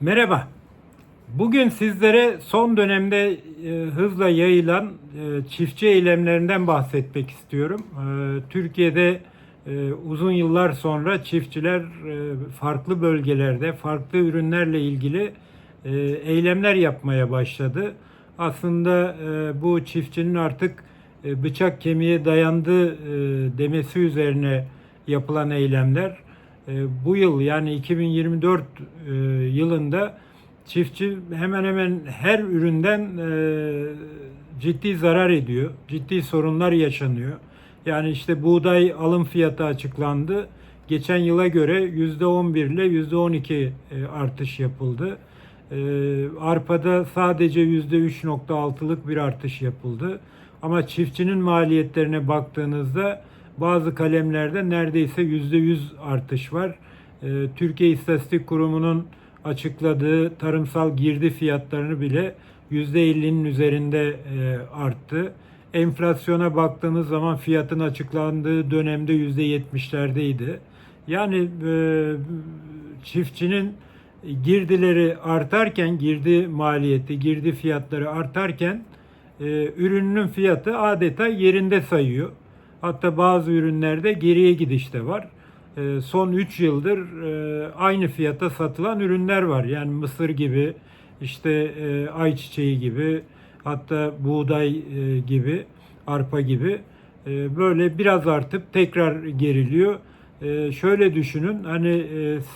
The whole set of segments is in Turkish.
Merhaba. Bugün sizlere son dönemde e, hızla yayılan e, çiftçi eylemlerinden bahsetmek istiyorum. E, Türkiye'de e, uzun yıllar sonra çiftçiler e, farklı bölgelerde farklı ürünlerle ilgili e, eylemler yapmaya başladı. Aslında e, bu çiftçinin artık e, bıçak kemiğe dayandı e, demesi üzerine yapılan eylemler. E, bu yıl yani 2024 e, yılında çiftçi hemen hemen her üründen e, ciddi zarar ediyor. Ciddi sorunlar yaşanıyor. Yani işte buğday alım fiyatı açıklandı. Geçen yıla göre %11 ile %12 e, artış yapıldı. Arpada sadece %3.6'lık bir artış yapıldı. Ama çiftçinin maliyetlerine baktığınızda bazı kalemlerde neredeyse %100 artış var. E, Türkiye İstatistik Kurumu'nun açıkladığı tarımsal girdi fiyatlarını bile %50'nin üzerinde e, arttı. Enflasyona baktığınız zaman fiyatın açıklandığı dönemde %70'lerdeydi. Yani e, çiftçinin girdileri artarken, girdi maliyeti, girdi fiyatları artarken e, ürünün fiyatı adeta yerinde sayıyor. Hatta bazı ürünlerde geriye gidiş de var. E, son 3 yıldır e, aynı fiyata satılan ürünler var. Yani mısır gibi, işte e, ayçiçeği gibi, hatta buğday e, gibi, arpa gibi böyle biraz artıp tekrar geriliyor. Şöyle düşünün, hani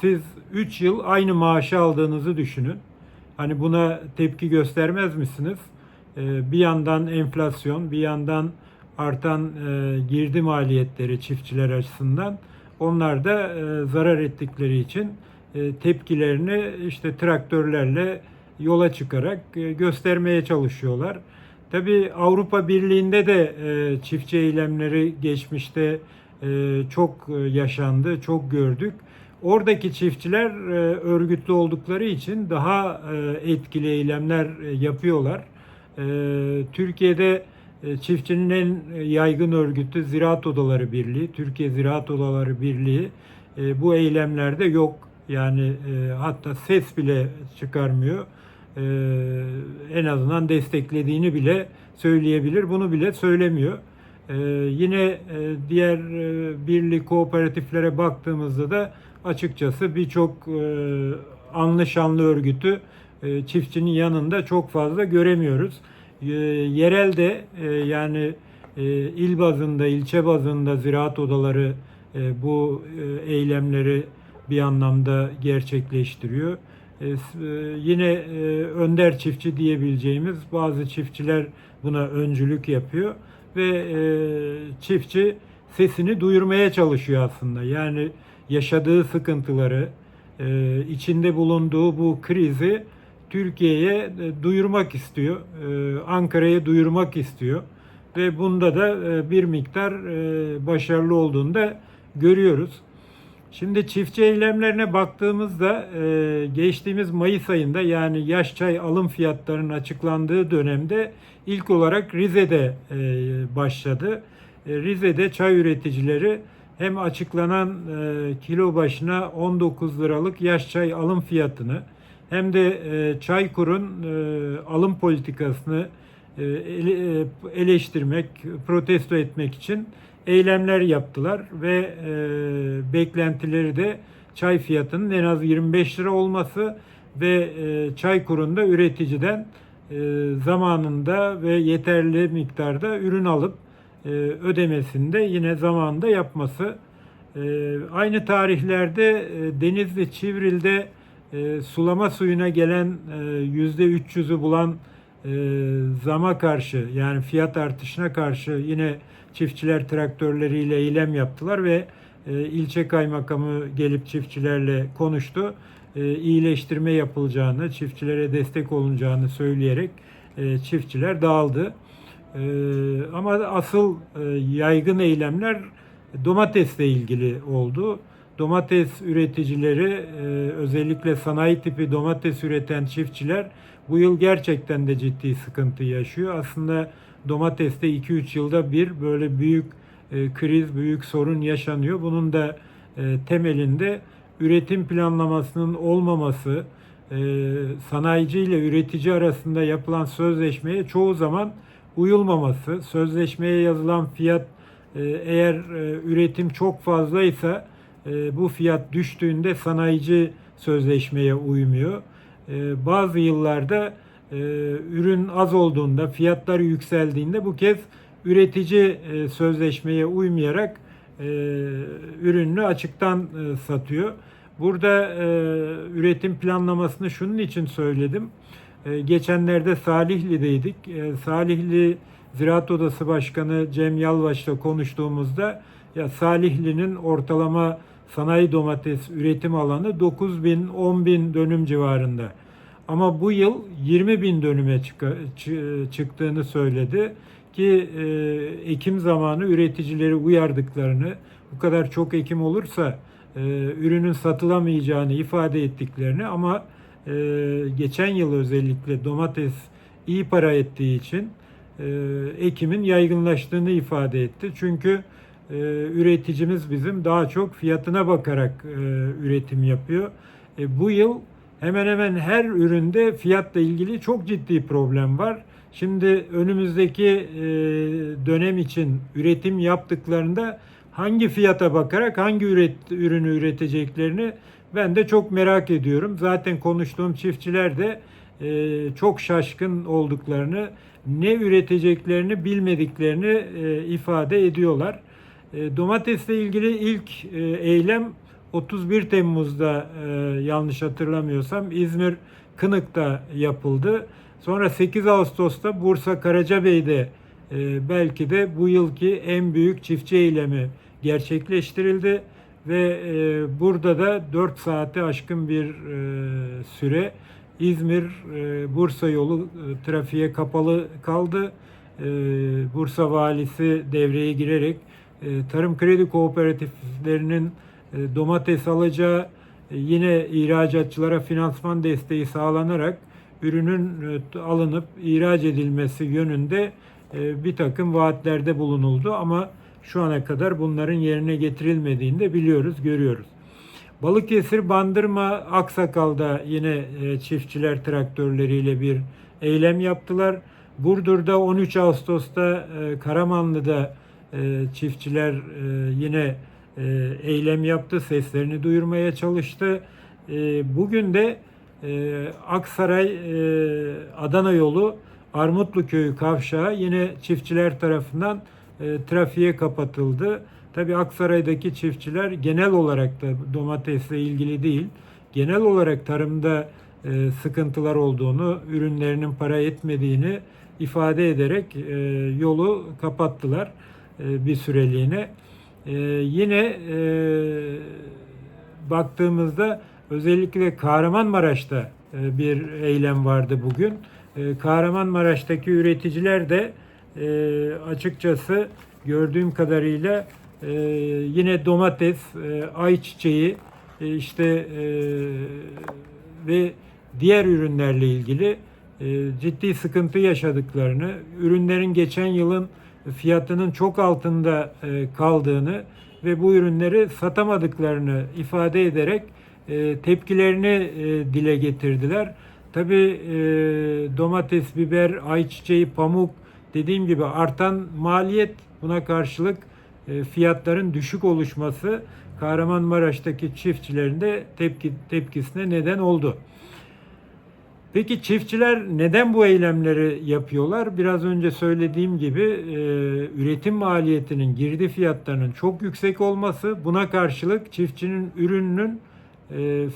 siz 3 yıl aynı maaşı aldığınızı düşünün. Hani buna tepki göstermez misiniz? Bir yandan enflasyon, bir yandan artan e, girdi maliyetleri çiftçiler açısından onlar da e, zarar ettikleri için e, tepkilerini işte traktörlerle yola çıkarak e, göstermeye çalışıyorlar. Tabi Avrupa Birliği'nde de e, çiftçi eylemleri geçmişte e, çok e, yaşandı, çok gördük. Oradaki çiftçiler e, örgütlü oldukları için daha e, etkili eylemler e, yapıyorlar. E, Türkiye'de Çiftçinin en yaygın örgütü Ziraat Odaları Birliği, Türkiye Ziraat Odaları Birliği e, bu eylemlerde yok. Yani e, hatta ses bile çıkarmıyor. E, en azından desteklediğini bile söyleyebilir. Bunu bile söylemiyor. E, yine e, diğer e, birlik kooperatiflere baktığımızda da açıkçası birçok e, anlı şanlı örgütü e, çiftçinin yanında çok fazla göremiyoruz e, yerelde e, yani e, il bazında, ilçe bazında ziraat odaları e, bu e, eylemleri bir anlamda gerçekleştiriyor. E, e, yine e, önder çiftçi diyebileceğimiz bazı çiftçiler buna öncülük yapıyor ve e, çiftçi sesini duyurmaya çalışıyor aslında. Yani yaşadığı sıkıntıları, e, içinde bulunduğu bu krizi Türkiye'ye e, duyurmak istiyor. E, Ankara'ya duyurmak istiyor. Ve bunda da e, bir miktar başarılı olduğunu da görüyoruz. Şimdi çiftçi eylemlerine baktığımızda geçtiğimiz Mayıs ayında yani yaş çay alım fiyatlarının açıklandığı dönemde ilk olarak Rize'de başladı. Rize'de çay üreticileri hem açıklanan kilo başına 19 liralık yaş çay alım fiyatını hem de e, Çaykur'un e, alım politikasını e, e, eleştirmek, protesto etmek için eylemler yaptılar ve beklentileri de çay fiyatının en az 25 lira olması ve e, Çaykur'un da üreticiden zamanında ve yeterli miktarda ürün alıp e, ödemesini de yine zamanında yapması. Aynı tarihlerde Denizli Çivril'de e, sulama suyuna gelen e, yüzde 300'ü bulan e, zama karşı yani fiyat artışına karşı yine çiftçiler traktörleriyle eylem yaptılar ve e, ilçe kaymakamı gelip çiftçilerle konuştu. E, iyileştirme yapılacağını, çiftçilere destek olunacağını söyleyerek e, çiftçiler dağıldı. E, ama asıl e, yaygın eylemler domatesle ilgili oldu. Domates üreticileri e, özellikle sanayi tipi domates üreten çiftçiler bu yıl gerçekten de ciddi sıkıntı yaşıyor. Aslında domateste 2-3 yılda bir böyle büyük e, kriz, büyük sorun yaşanıyor. Bunun da e, temelinde üretim planlamasının olmaması, sanayici ile üretici arasında yapılan sözleşmeye çoğu zaman uyulmaması, sözleşmeye yazılan fiyat eğer üretim çok fazlaysa bu fiyat düştüğünde sanayici sözleşmeye uymuyor. E, bazı yıllarda e, ürün az olduğunda, fiyatlar yükseldiğinde bu kez üretici e, sözleşmeye uymayarak e, ürününü açıktan satıyor. Burada üretim planlamasını şunun için söyledim. Geçenlerde Salihli'deydik. Salihli Ziraat Odası Başkanı Cem Yalvaç'la konuştuğumuzda ya Salihli'nin ortalama sanayi domates üretim alanı 9 bin 10 bin dönüm civarında. Ama bu yıl 20 bin dönüme çıktığını söyledi ki e, ekim zamanı üreticileri uyardıklarını bu kadar çok ekim olursa e, ürünün satılamayacağını ifade ettiklerini ama e, geçen yıl özellikle domates iyi para ettiği için e, ekimin yaygınlaştığını ifade etti. Çünkü e, üreticimiz bizim daha çok fiyatına bakarak e, üretim yapıyor. E, bu yıl hemen hemen her üründe fiyatla ilgili çok ciddi problem var. Şimdi önümüzdeki e, dönem için üretim yaptıklarında hangi fiyata bakarak hangi üret, ürünü üreteceklerini ben de çok merak ediyorum. Zaten konuştuğum çiftçiler de e, çok şaşkın olduklarını, ne üreteceklerini bilmediklerini e, ifade ediyorlar. E, domatesle ilgili ilk e, eylem 31 Temmuz'da e, yanlış hatırlamıyorsam İzmir Kınık'ta yapıldı. Sonra 8 Ağustos'ta Bursa Karacabey'de belki de bu yılki en büyük çiftçi eylemi gerçekleştirildi ve burada da 4 saate aşkın bir süre İzmir Bursa yolu trafiğe kapalı kaldı. Bursa valisi devreye girerek tarım kredi kooperatiflerinin e, domates alacağı e, yine ihracatçılara finansman desteği sağlanarak ürünün e, alınıp ihraç edilmesi yönünde e, bir takım vaatlerde bulunuldu ama şu ana kadar bunların yerine getirilmediğini de biliyoruz, görüyoruz. Balıkesir, Bandırma, Aksakal'da yine e, çiftçiler traktörleriyle bir eylem yaptılar. Burdur'da 13 Ağustos'ta e, Karamanlı'da e, çiftçiler e, yine e, eylem yaptı, seslerini duyurmaya çalıştı. E, bugün de e, Aksaray Adana yolu Armutlu Köyü kavşağı yine çiftçiler tarafından e, trafiğe kapatıldı. Tabii Aksaray'daki çiftçiler genel olarak da domatesle ilgili değil, genel olarak tarımda sıkıntılar olduğunu, ürünlerinin para etmediğini ifade ederek yolu kapattılar bir süreliğine. E, yine e, baktığımızda özellikle Kahramanmaraş'ta e, bir eylem vardı bugün. E, Kahramanmaraş'taki üreticiler de e, açıkçası gördüğüm kadarıyla e, yine domates, e, ayçiçeği e, işte e, ve diğer ürünlerle ilgili e, ciddi sıkıntı yaşadıklarını, ürünlerin geçen yılın fiyatının çok altında e, kaldığını ve bu ürünleri satamadıklarını ifade ederek e, tepkilerini e, dile getirdiler. Tabii e, domates, biber, ayçiçeği, pamuk dediğim gibi artan maliyet buna karşılık fiyatların düşük oluşması Kahramanmaraş'taki çiftçilerin de tepki, tepkisine neden oldu. Peki çiftçiler neden bu eylemleri yapıyorlar? Biraz önce söylediğim gibi e, üretim maliyetinin, girdi fiyatlarının çok yüksek olması, buna karşılık çiftçinin ürününün e, e,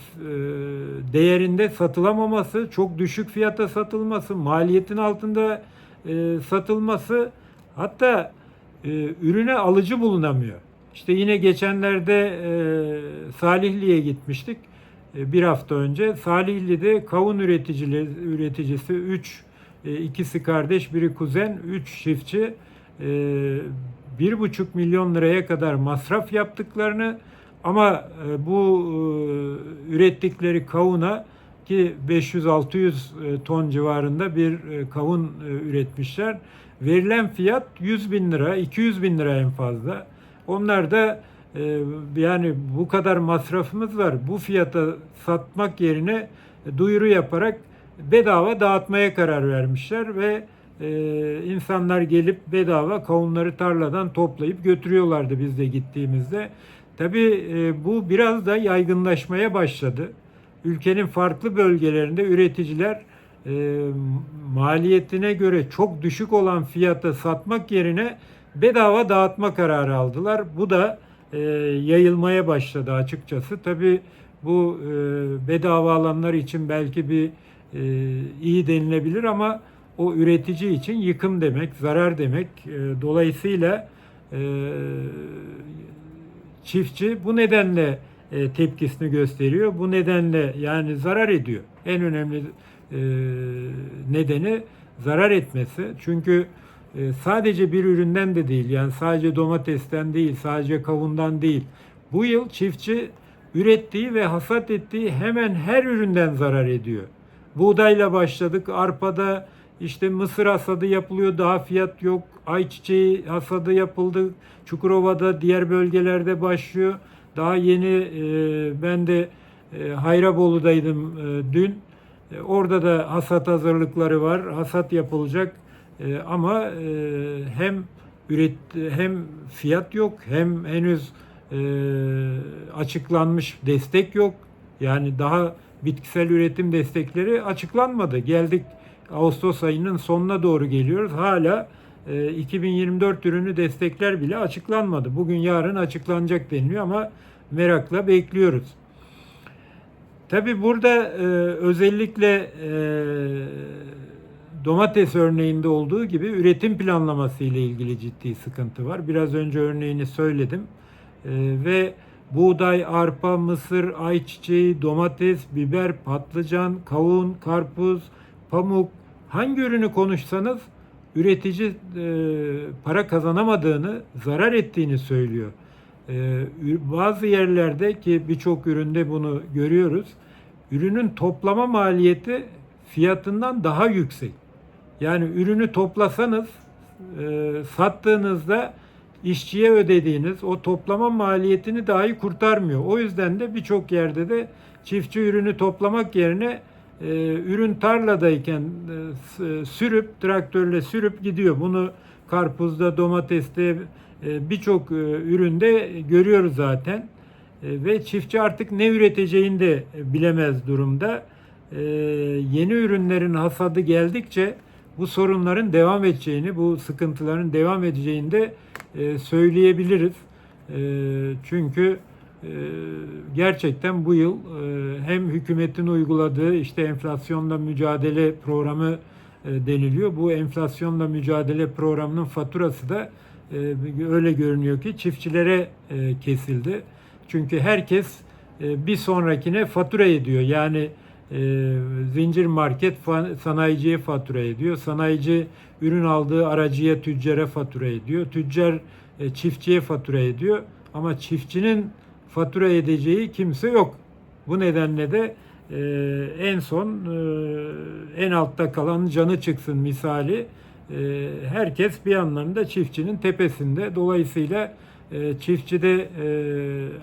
değerinde satılamaması, çok düşük fiyata satılması, maliyetin altında e, satılması, hatta e, ürüne alıcı bulunamıyor. İşte yine geçenlerde e, Salihli'ye gitmiştik bir hafta önce. Salihli'de kavun üreticili, üreticisi 3, ikisi kardeş, biri kuzen, 3 çiftçi e, bir buçuk milyon liraya kadar masraf yaptıklarını ama e, bu e, ürettikleri kavuna ki 500-600 e, ton civarında bir e, kavun e, üretmişler. Verilen fiyat 100 bin lira, 200 bin lira en fazla. Onlar da e, yani bu kadar masrafımız var. Bu fiyata satmak yerine duyuru yaparak bedava dağıtmaya karar vermişler ve e, insanlar gelip bedava kavunları tarladan toplayıp götürüyorlardı biz de gittiğimizde. Tabii e, bu biraz da yaygınlaşmaya başladı. Ülkenin farklı bölgelerinde üreticiler e, maliyetine göre çok düşük olan fiyata satmak yerine bedava dağıtma kararı aldılar. Bu da e, yayılmaya başladı açıkçası. Tabii bu e, bedava alanlar için belki bir e, iyi denilebilir ama o üretici için yıkım demek, zarar demek. E, dolayısıyla e, çiftçi bu nedenle e, tepkisini gösteriyor. Bu nedenle yani zarar ediyor. En önemli e, nedeni zarar etmesi. Çünkü sadece bir üründen de değil yani sadece domatesten değil, sadece kavundan değil. Bu yıl çiftçi ürettiği ve hasat ettiği hemen her üründen zarar ediyor. Buğdayla başladık, arpada işte mısır hasadı yapılıyor, daha fiyat yok. Ayçiçeği hasadı yapıldı. Çukurova'da diğer bölgelerde başlıyor. Daha yeni e, ben de e, Hayrabolu'daydım e, dün. E, orada da hasat hazırlıkları var. Hasat yapılacak. E, ama e, hem üret hem fiyat yok hem henüz e, açıklanmış destek yok. Yani daha bitkisel üretim destekleri açıklanmadı. Geldik Ağustos ayının sonuna doğru geliyoruz. Hala e, 2024 ürünü destekler bile açıklanmadı. Bugün yarın açıklanacak deniliyor ama merakla bekliyoruz. Tabi burada e, özellikle e, domates örneğinde olduğu gibi üretim planlaması ile ilgili ciddi sıkıntı var. Biraz önce örneğini söyledim. E, ve buğday, arpa, mısır, ayçiçeği, domates, biber, patlıcan, kavun, karpuz, pamuk hangi ürünü konuşsanız üretici e, para kazanamadığını, zarar ettiğini söylüyor. E, bazı yerlerde ki birçok üründe bunu görüyoruz. Ürünün toplama maliyeti fiyatından daha yüksek. Yani ürünü toplasanız e, sattığınızda işçiye ödediğiniz o toplama maliyetini dahi kurtarmıyor. O yüzden de birçok yerde de çiftçi ürünü toplamak yerine e, ürün tarladayken e, sürüp traktörle sürüp gidiyor. Bunu karpuzda, domateste e, birçok e, üründe görüyoruz zaten. E, ve çiftçi artık ne üreteceğini de bilemez durumda. E, yeni ürünlerin hasadı geldikçe bu sorunların devam edeceğini, bu sıkıntıların devam edeceğini de e, söyleyebiliriz. E, çünkü e, gerçekten bu yıl hem hükümetin uyguladığı işte enflasyonla mücadele programı deniliyor. Bu enflasyonla mücadele programının faturası da öyle görünüyor ki çiftçilere kesildi. Çünkü herkes bir sonrakine fatura ediyor. Yani zincir market sanayiciye fatura ediyor. Sanayici ürün aldığı aracıya, tüccara fatura ediyor. Tüccar e, çiftçiye fatura ediyor. Ama çiftçinin fatura edeceği kimse yok. Bu nedenle de e, en son e, en altta kalan canı çıksın misali herkes bir anlamda çiftçinin tepesinde. Dolayısıyla çiftçi de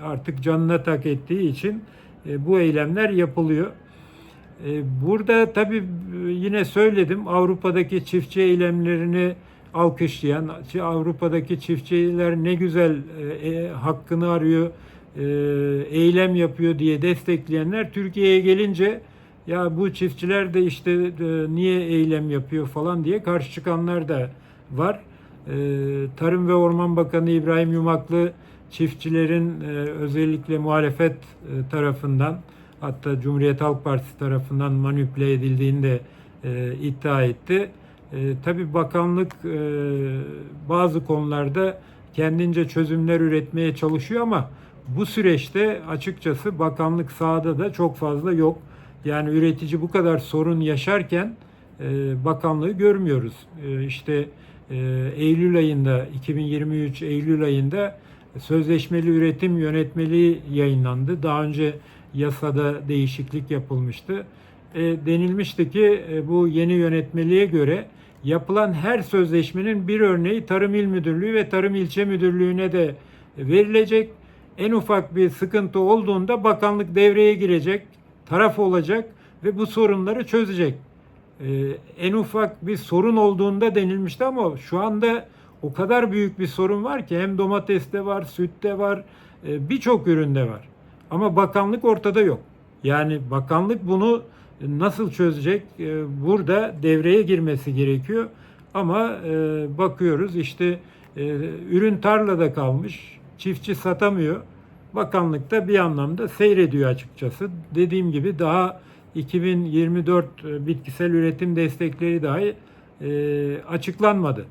artık canına tak ettiği için bu eylemler yapılıyor. E, burada tabii yine söyledim Avrupa'daki çiftçi eylemlerini alkışlayan, Avrupa'daki çiftçiler ne güzel e, e, hakkını arıyor, e, eylem yapıyor diye destekleyenler Türkiye'ye gelince ya bu çiftçiler de işte e, niye eylem yapıyor falan diye karşı çıkanlar da var. E, Tarım ve Orman Bakanı İbrahim Yumaklı çiftçilerin e, özellikle muhalefet e, tarafından hatta Cumhuriyet Halk Partisi tarafından manipüle edildiğini de e, iddia etti. E, tabii bakanlık e, bazı konularda kendince çözümler üretmeye çalışıyor ama bu süreçte açıkçası bakanlık sahada da çok fazla yok. Yani üretici bu kadar sorun yaşarken e, bakanlığı görmüyoruz. E, işte e, Eylül ayında 2023 Eylül ayında sözleşmeli üretim yönetmeliği yayınlandı. Daha önce yasada değişiklik yapılmıştı. E, denilmişti ki e, bu yeni yönetmeliğe göre yapılan her sözleşmenin bir örneği Tarım İl Müdürlüğü ve Tarım İlçe Müdürlüğü'ne de verilecek. En ufak bir sıkıntı olduğunda bakanlık devreye girecek, taraf olacak ve bu sorunları çözecek. Ee, en ufak bir sorun olduğunda denilmişti ama şu anda o kadar büyük bir sorun var ki hem domateste var, sütte var, e, birçok üründe var. Ama bakanlık ortada yok. Yani bakanlık bunu nasıl çözecek? E, Burada devreye girmesi gerekiyor. Ama e, bakıyoruz işte e, ürün tarlada kalmış, çiftçi satamıyor. Bakanlık da bir anlamda seyrediyor açıkçası. Dediğim gibi daha 2024 e, bitkisel üretim destekleri dahi açıklanmadı.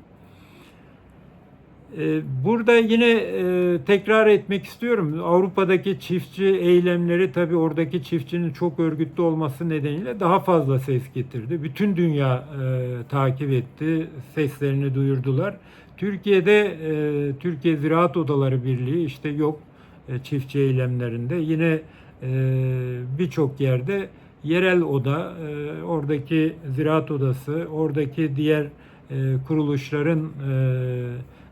E, Burada yine e, tekrar etmek istiyorum. Avrupa'daki çiftçi eylemleri tabii oradaki çiftçinin çok örgütlü olması nedeniyle daha fazla ses getirdi. Bütün dünya e, takip etti, seslerini duyurdular. Türkiye'de e, Türkiye Ziraat Odaları Birliği işte yok çiftçi eylemlerinde. Yine birçok yerde yerel oda, oradaki ziraat odası, oradaki diğer kuruluşların e,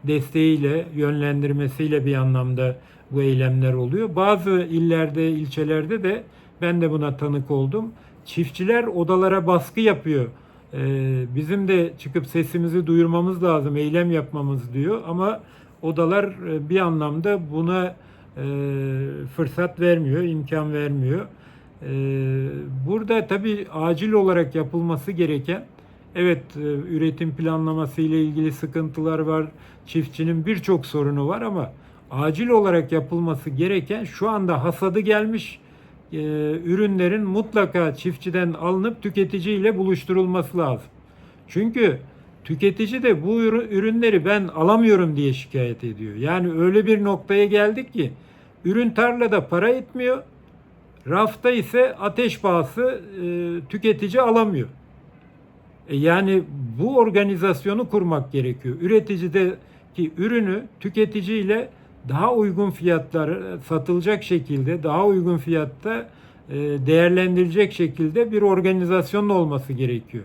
desteğiyle, yönlendirmesiyle bir anlamda bu eylemler oluyor. Bazı illerde, ilçelerde de ben de buna tanık oldum. Çiftçiler odalara baskı yapıyor. Ee, bizim de çıkıp sesimizi duyurmamız lazım, eylem yapmamız diyor. Ama odalar e, bir anlamda buna e, fırsat vermiyor, imkan vermiyor. E, burada tabii acil olarak yapılması gereken Evet, e, üretim planlaması ile ilgili sıkıntılar var. Çiftçinin birçok sorunu var ama acil olarak yapılması gereken şu anda hasadı gelmiş e, ürünlerin mutlaka çiftçiden alınıp tüketiciyle buluşturulması lazım. Çünkü tüketici de bu ürü- ürünleri ben alamıyorum diye şikayet ediyor. Yani öyle bir noktaya geldik ki ürün tarlada para etmiyor. Rafta ise ateş pahası e, tüketici alamıyor. E, Yani bu organizasyonu kurmak gerekiyor. Üreticideki ürünü tüketiciyle daha uygun fiyatlara satılacak şekilde, daha uygun fiyatta e, değerlendirilecek şekilde bir organizasyonun olması gerekiyor.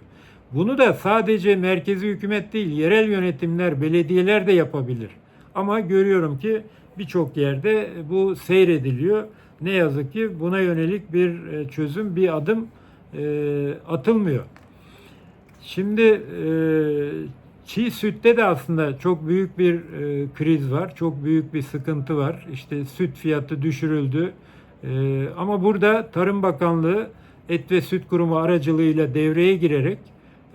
Bunu da sadece merkezi hükümet değil, yerel yönetimler, belediyeler de yapabilir. Ama görüyorum ki birçok yerde bu seyrediliyor. Ne yazık ki buna yönelik bir e, çözüm, bir adım e, atılmıyor. Şimdi e, çiğ sütte de aslında çok büyük bir e, kriz var. Çok büyük bir sıkıntı var. İşte süt fiyatı düşürüldü. E, ama burada Tarım Bakanlığı Et ve Süt Kurumu aracılığıyla devreye girerek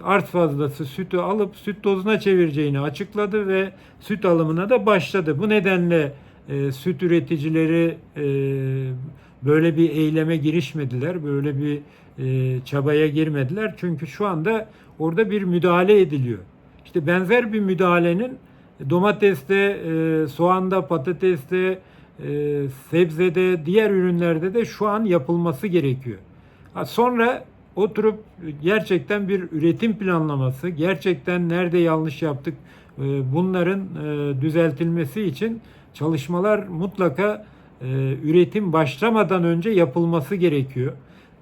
arz fazlası sütü alıp süt tozuna çevireceğini açıkladı ve süt alımına da başladı. Bu nedenle e, süt üreticileri e, böyle bir eyleme girişmediler, böyle bir e, çabaya girmediler. Çünkü şu anda orada bir müdahale ediliyor. İşte benzer bir müdahalenin domateste, e, soğanda, patateste, e, sebzede, diğer ürünlerde de şu an yapılması gerekiyor. Sonra oturup gerçekten bir üretim planlaması, gerçekten nerede yanlış yaptık e, bunların e, düzeltilmesi için çalışmalar mutlaka e, üretim başlamadan önce yapılması gerekiyor.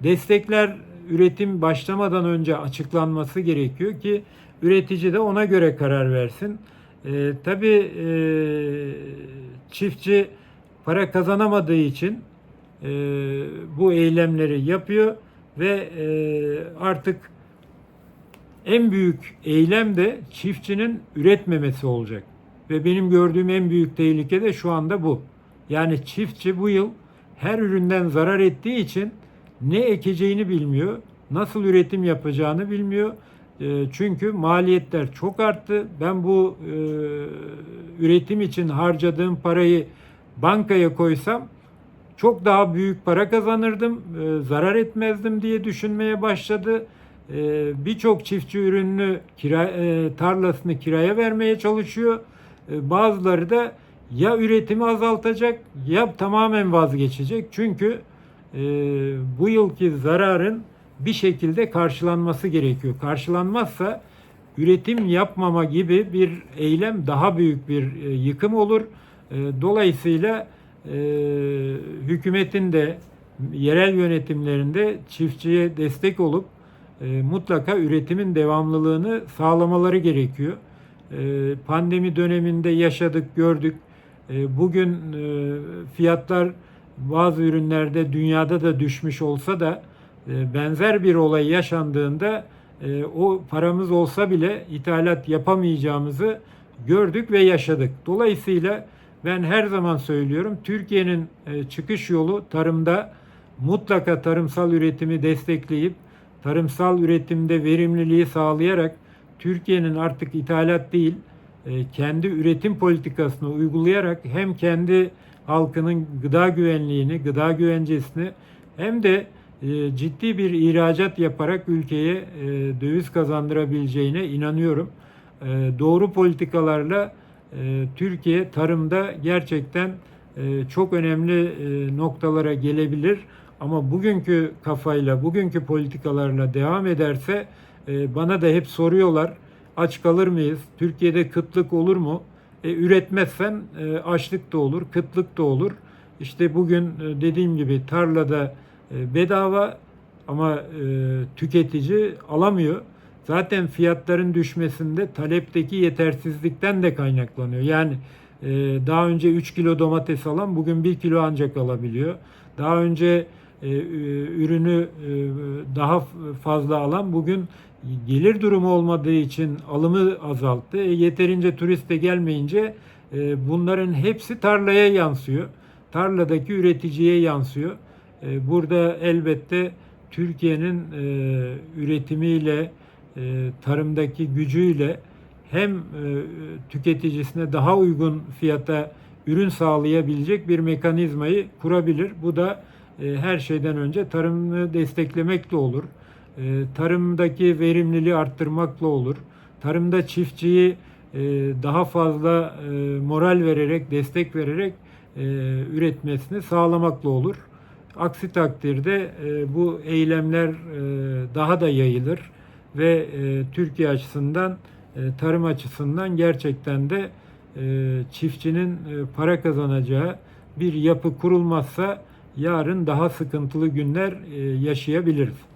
Destekler üretim başlamadan önce açıklanması gerekiyor ki üretici de ona göre karar versin. E, tabii e, çiftçi para kazanamadığı için e, bu eylemleri yapıyor ve e, artık en büyük eylem de çiftçinin üretmemesi olacak. Ve benim gördüğüm en büyük tehlike de şu anda bu. Yani çiftçi bu yıl her üründen zarar ettiği için ne ekeceğini bilmiyor, nasıl üretim yapacağını bilmiyor. E, Çünkü maliyetler çok arttı. Ben bu e, üretim için harcadığım parayı bankaya koysam çok daha büyük para kazanırdım, e, zarar etmezdim diye düşünmeye başladı. E, Birçok çiftçi ürününü tarlasını kiraya vermeye çalışıyor. Bazıları da ya üretimi azaltacak ya tamamen vazgeçecek. Çünkü e, bu yılki zararın bir şekilde karşılanması gerekiyor. Karşılanmazsa üretim yapmama gibi bir eylem daha büyük bir e, yıkım olur. E, Dolayısıyla e, hükümetin de yerel yönetimlerinde çiftçiye destek olup e, mutlaka üretimin devamlılığını sağlamaları gerekiyor. E, Pandemi döneminde yaşadık, gördük. Bugün e, fiyatlar bazı ürünlerde dünyada da düşmüş olsa da e, benzer bir olay yaşandığında e, o paramız olsa bile ithalat yapamayacağımızı gördük ve yaşadık. Dolayısıyla ben her zaman söylüyorum Türkiye'nin e, çıkış yolu tarımda mutlaka tarımsal üretimi destekleyip tarımsal üretimde verimliliği sağlayarak Türkiye'nin artık ithalat değil kendi üretim politikasını uygulayarak hem kendi halkının gıda güvenliğini, gıda güvencesini hem de e, ciddi bir ihracat yaparak ülkeye e, döviz kazandırabileceğine inanıyorum. E, Doğru politikalarla Türkiye tarımda gerçekten çok önemli noktalara gelebilir. Ama bugünkü kafayla, bugünkü politikalarla devam ederse bana da hep soruyorlar aç kalır mıyız? Türkiye'de kıtlık olur mu? E, üretmezsen e, açlık da olur, kıtlık da olur. İşte bugün e, dediğim gibi tarlada e, bedava ama e, tüketici alamıyor. Zaten fiyatların düşmesinde talepteki yetersizlikten de kaynaklanıyor. Yani e, daha önce 3 kilo domates alan bugün 1 kilo ancak alabiliyor. Daha önce e, ürünü e, daha fazla alan bugün gelir durumu olmadığı için alımı azalttı. E, yeterince turist de gelmeyince e, bunların hepsi tarlaya yansıyor. Tarladaki üreticiye yansıyor. E, burada elbette Türkiye'nin e, üretimiyle, e, tarımdaki gücüyle hem e, tüketicisine daha uygun fiyata ürün sağlayabilecek bir mekanizmayı kurabilir. Bu da e, her şeyden önce tarımı desteklemekle olur. E, tarımdaki verimliliği arttırmakla olur. Tarımda çiftçiyi e, daha fazla e, moral vererek, destek vererek e, üretmesini sağlamakla olur. Aksi takdirde bu eylemler daha da yayılır ve Türkiye açısından, tarım açısından gerçekten de çiftçinin para kazanacağı bir yapı kurulmazsa yarın daha sıkıntılı günler yaşayabiliriz.